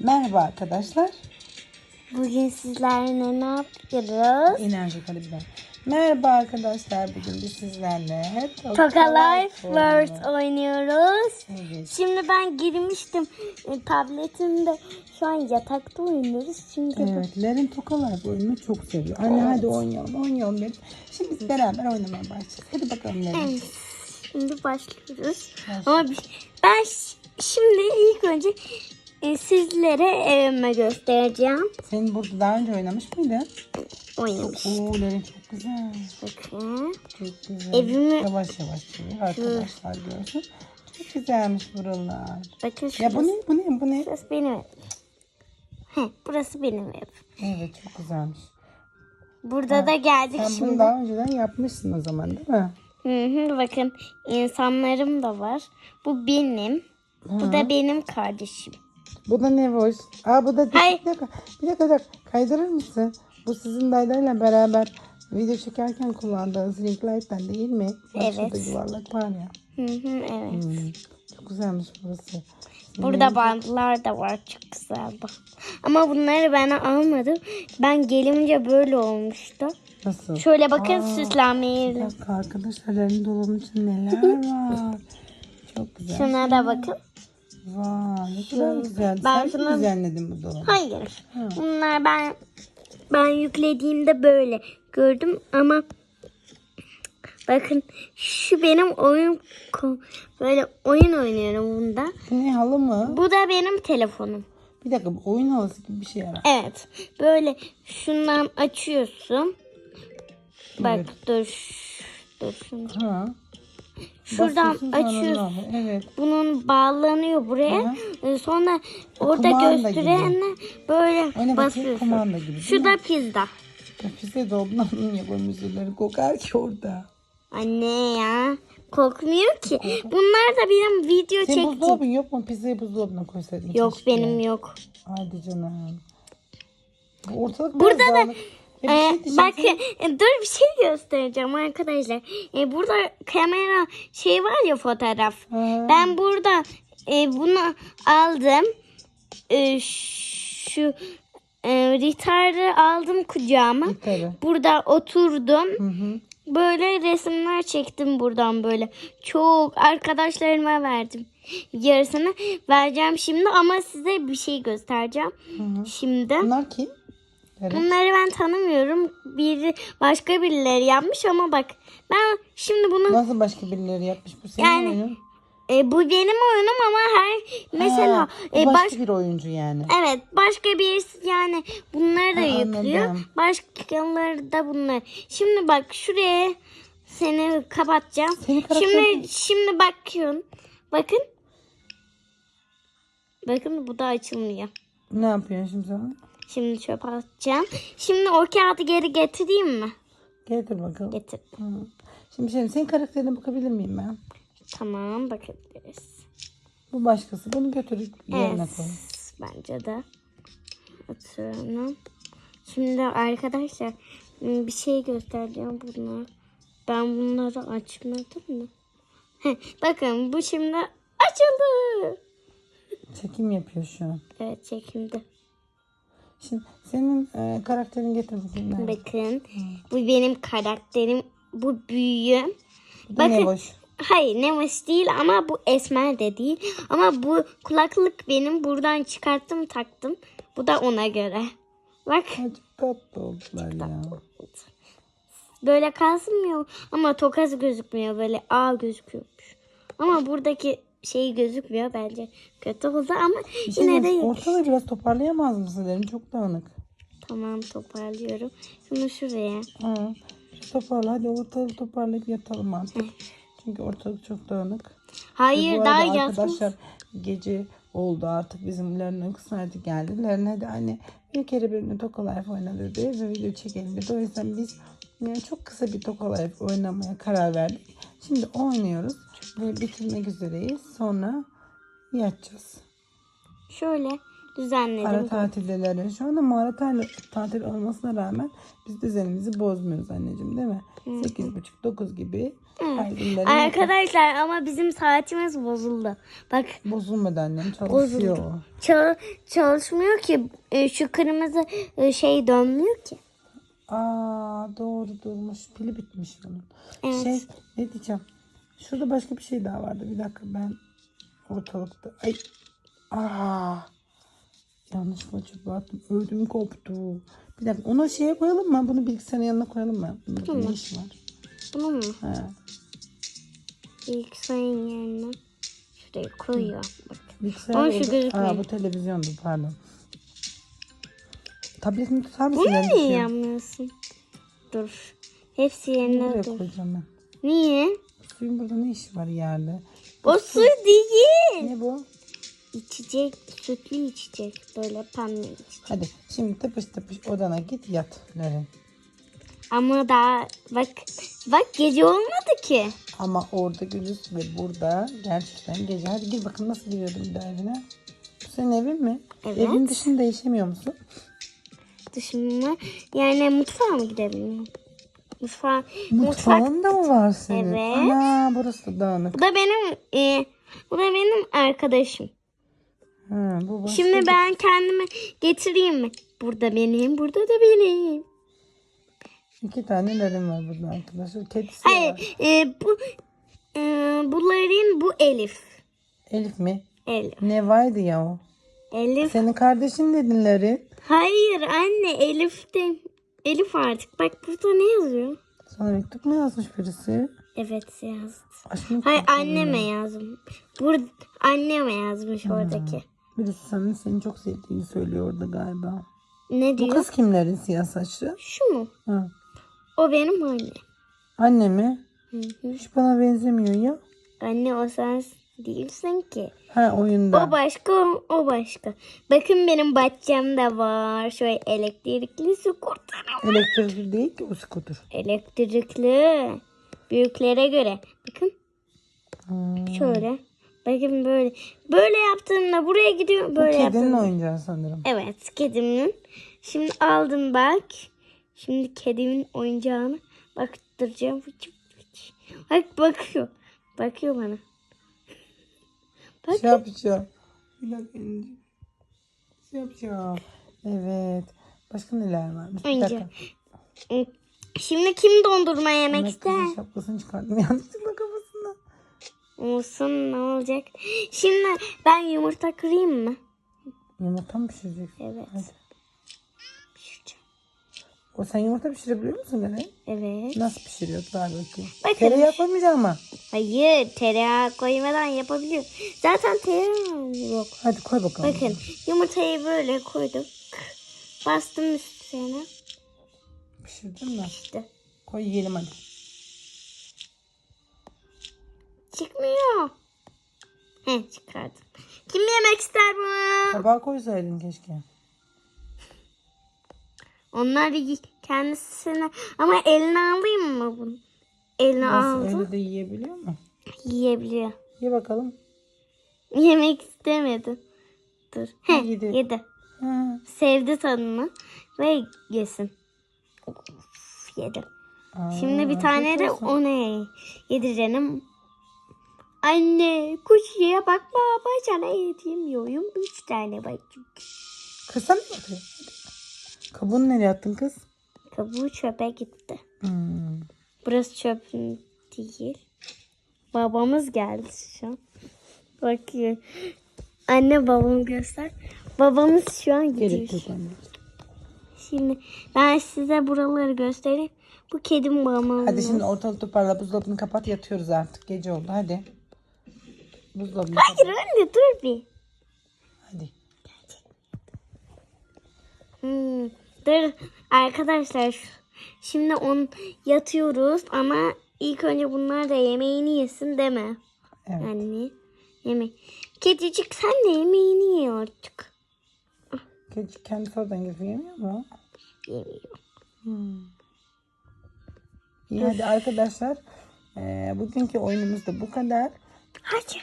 Merhaba arkadaşlar. Bugün sizlerle ne yapıyoruz? Bir daha. Merhaba arkadaşlar. Bugün biz sizlerle Toka Life oynuyoruz. Evet. Şimdi ben girmiştim e, tabletimde. Şu an yatakta oynuyoruz. Şimdi Evet, Lerin Toka Life oyununu çok seviyor. Anne hadi oynayalım, oynayalım dedim. Şimdi biz beraber oynamaya başlayacağız. Hadi bakalım Lerin. Evet, şimdi başlıyoruz. Başla. Ama ben şimdi ilk önce e, sizlere evime göstereceğim. Senin burada daha önce oynamış mıydın? Oynamış. Oo çok güzel. Bakın. Çok güzel. Evimi- Yavaş yavaş çevir arkadaşlar görsün. Çok güzelmiş buralar. Bakın Ya bu şurası, ne? Bu ne? Bu ne? burası benim ev. Heh, burası benim ev. Evet çok güzelmiş. Burada da geldik Sen şimdi. bunu daha önceden yapmışsın o zaman değil mi? Hı hı, bakın insanlarım da var. Bu benim. Bu da benim kardeşim. Bu da ne boş? Aa bu da Hayır. bir dakika. Bir dakika, bir dakika. Kaydırır mısın? Bu sizin daydayla beraber video çekerken kullandığınız ring light'tan değil mi? Bak Evet. Şurada yuvarlak var ya. Hı hı, evet. Hmm, Çok güzelmiş burası. Burada bandlar da var. Çok güzel bak. Ama bunları ben almadım. Ben gelince böyle olmuştu. Nasıl? Şöyle bakın Aa, süslenmeyi. Bir dakika arkadaşlar elin dolabının içinde neler var. Çok güzel. Şuna da bakın. Vay ne kadar güzel. Ben Sen mi düzenledin bu dolabı? Hayır. Hı. Bunlar ben ben yüklediğimde böyle gördüm ama bakın şu benim oyun böyle oyun oynuyorum bunda. Bu ne halı mı? Bu da benim telefonum. Bir dakika bu oyun halısı gibi bir şey herhalde. Evet. Böyle şundan açıyorsun. Bak Evet. dur. Dur şunu. Ha. Şuradan Basıyorsun oluyor? Evet. Bunun bağlanıyor buraya. Ee, Sonra orada kumanda böyle bakayım? basıyorsun. Kumanda gibi. Şu da pizza. Pizza dolabından yapamıyorsun. Kokar ki orada. Anne ya. Kokmuyor ki. Bunlar da benim video Senin çektim. buzdolabın yok mu? Pizzayı buzdolabına koysaydın. Yok keşke. benim yok. Hadi canım. Bu Ortalık Burada da-. E, şey Ee, bak Senin- e, dur bir şey göstereceğim arkadaşlar. E, burada kamera şey var ya fotoğraf. Ha. Ben burada e, bunu aldım. E, şu e, ritarı aldım kucağıma. Tabii. Burada oturdum. Hı hı. Böyle resimler çektim buradan böyle. Çok arkadaşlarıma verdim. Yarısını vereceğim şimdi ama size bir şey göstereceğim. Şimdi. Bunlar kim? Evet. Bunları ben tanımıyorum. Biri başka birileri yapmış ama bak ben şimdi bunu Nasıl başka birileri yapmış? Bu senin Yani- oyunun. e, bu benim oyunum ama her mesela Ha, e, başka baş bir oyuncu yani. evet başka birisi yani bunları da Ha, yüklüyor. anladım. Başkaları da bunlar. Şimdi bak şuraya seni kapatacağım. Seni Şimdi şimdi bakın. Bakın. Bakın bu da açılmıyor. Ne yapıyorsun şimdi sen? Şimdi çöpe atacağım. Şimdi o kağıdı geri getireyim mi? Getir bakalım. Getir. Hı. Şimdi şey, senin karakterine bakabilir miyim ben? Tamam bakabiliriz. Bu başkası. Bunu götürüp yerine Evet. koy. Bence de. Atıyorum. Şimdi arkadaşlar bir şey göstereceğim bunlar. Ben bunları açmadım mı? Bakın bu şimdi açıldı. Çekim yapıyor şu an. Evet çekildi. Şimdi senin e, karakterini getir bakayım. Bakın bu benim karakterim. Bu büyüğüm. Bu ne bakın. boş? Hayır Nemus değil ama bu Esmer de değil. Ama bu kulaklık benim. Buradan çıkarttım taktım. Bu da ona göre. Bak Çok tatlı oldular ya. böyle kalsınmıyor ama tokası gözükmüyor. Böyle A gözüküyormuş. Ama buradaki şey gözükmüyor bence. Kötü oldu ama Bir şey yine de diyeyim, ortalığı biraz toparlayamaz mısın derim. Çok dağınık. Tamam toparlıyorum. Şunu şuraya. Ha. Toparla hadi ortalığı toparlayıp yatalım artık. Çünkü ortalık çok dağınık. Ve Hayır bu daha arada yatmış. arkadaşlar gece oldu artık bizim Lerin uyku saati geldi. Lerin hadi anne bir kere benimle Toka Life oyna dedi ve video çekelim dedi. O yüzden biz yani çok kısa bir Toka Life oynamaya karar verdik. Şimdi oynuyoruz ve bitirmek üzereyiz. Sonra yatacağız. Şöyle düzenledim. Ara tatildeler şu anda ama ara tatil, olmasına rağmen biz düzenimizi bozmuyoruz anneciğim değil mi? Sekiz buçuk dokuz gibi her günleri Arkadaşlar ama bizim saatimiz bozuldu. Bak bozulmadı annem çalışıyor. Bozuldu. çal- çalışmıyor ki E, şu kırmızı e, şey dönmüyor ki. Aa doğru durmuş pili bitmiş bunun. Evet. Şey ne diyeceğim? Şurada başka bir şey daha vardı. Bir dakika ben ortalıkta. Ay. Aa. Yanlışlıkla çöpe attım. Ödüm koptu. Bir dakika onu şeye koyalım mı? Bunu bilgisayarın yanına koyalım mı? Bunda ne iş var? Bunu mu? Ha. İlk sayın yerine şuraya koyuyor. Bak. Bilgisayar Ama şu orada- gözükmüyor. Aa, bu televizyondu pardon. Tabletini tutar mısın? Bunu niye düşüyorum. yapmıyorsun? Dur. Hepsi yerine Buraya dur. koyacağım ben. Niye? Suyun burada ne işi var yerde? O su değil. Ne bu? İçecek, sütlü içecek. Böyle pembe içecek. Hadi şimdi tıpış tıpış odana git yat Neren. Ama daha bak bak gece olmadı ki. Ama orada Güliz ve burada gerçekten gece. Hadi gir bakalım nasıl giriyordun bir daha evine. Bu senin evin mi? Evet. Evin dışında değişemiyor musun? Dışında yani mutfağa mı gidelim? Mutfağa, mutfak. Mutfağın da mı var senin? Evet. Ana burası da dağınık. Bu da benim e, bu da benim arkadaşım. Ha, bu başka Şimdi bir- ben kendime getireyim mi? Burada benim, burada da benim. İki tane lerim var burada arkadaşlar. Kedisi var. Hayır, e, bu e, bunların bu Elif. Elif mi? Elif. Ne vardı ya o? Elif. Senin kardeşin dedin Lerin. Hayır anne Elif de Elif artık. Bak burada ne yazıyor? Sana mektup mu yazmış birisi? Evet yazdı. Aşk mı Hayır anneme yazdım. Burada anneme yazmış oradaki. Birisi senin seni çok sevdiğini söylüyor orada galiba. Ne Bu diyor? kız kimlerin siyah saçlı? Şu mu? Ha. O benim annem. Anne mi? Hı hı. Hiç bana benzemiyor ya. Anne o sen değilsin ki. Ha oyunda. O başka, o, başka. Bakın benim bahçemde var. Şöyle elektrikli skuter. Elektrikli değil ki o skuter. Elektrikli. Büyüklere göre. Bakın Hmm. şöyle. Bakın böyle. Böyle yaptığımda buraya gidiyor. Bu Böyle kedinin yaptığımda. oyuncağı sanırım. Evet kedimin. Şimdi aldım bak. Şimdi kedimin oyuncağını baktıracağım. Bak bakıyor. Bakıyor bana. Bak. Şey yapacağım. Bir dakika. Şey yapacağım. Evet. Başka neler varmış? Bir Oyuncak. dakika. Şimdi kim dondurma yemek Ama ister? kızın şapkasını çıkardım yanlışlıkla kafasından. Olsun ne olacak? Şimdi ben yumurta kırayım mı? Yumurta mı pişireceksin? Evet. Hadi. Pişireceğim. O sen yumurta pişirebiliyor musun Nene? Evet. Nasıl pişiriyor? Ver bakayım. Bakın. Tereyağı koymayacağım ama. Hayır tereyağı koymadan yapabiliyor. Zaten tereyağı yok. Hadi koy bakalım. Bakın yumurtayı böyle koydum. Bastım üstüne. Pişirdin mi? İşte Koy yiyelim hadi. çıkmıyor. He çıkardım. Kim yemek ister bunu? Tabağa koysaydın keşke. Onlar kendisine ama eline alayım mı bunu? Eline Nasıl aldım. öyle de yiyebiliyor mu? Yiyebiliyor. Ye bakalım. Yemek istemedi. Dur. He, Yedi. yedi. Ha. Sevdi tadını ve yesin. Of, yedi. Aa, Şimdi bir tane de olsun. ona yedireceğim. Anne kuşuya bakma bacana yedemiyorum. Üç tane bacım. Kısa mı yapıyor? Kabuğunu nereye attın kız? Kabuğu çöpe gitti. Hmm. Burası çöp değil. Babamız geldi şu an. Bakıyor. Anne babamı göster. Babamız şu an gidiyor. Şimdi ben size buraları göstereyim. Bu kedim babamın. Hadi şimdi ortalık toparla buzdolabını kapat yatıyoruz artık. Gece oldu hadi. Buzdolabını Hayır kapat. anne dur bir. Hadi. Hmm, dur arkadaşlar. şu- Şimdi on yatıyoruz ama ilk önce bunlar da yemeğini yesin deme. Evet. Anne. Yemek. Kedicik sen de yemeğini ye artık. Gece kendi gelip yemiyor mu? Yemiyor. Hmm. İyi hadi arkadaşlar. Ee, bugünkü oyunumuz da bu kadar. Hadi.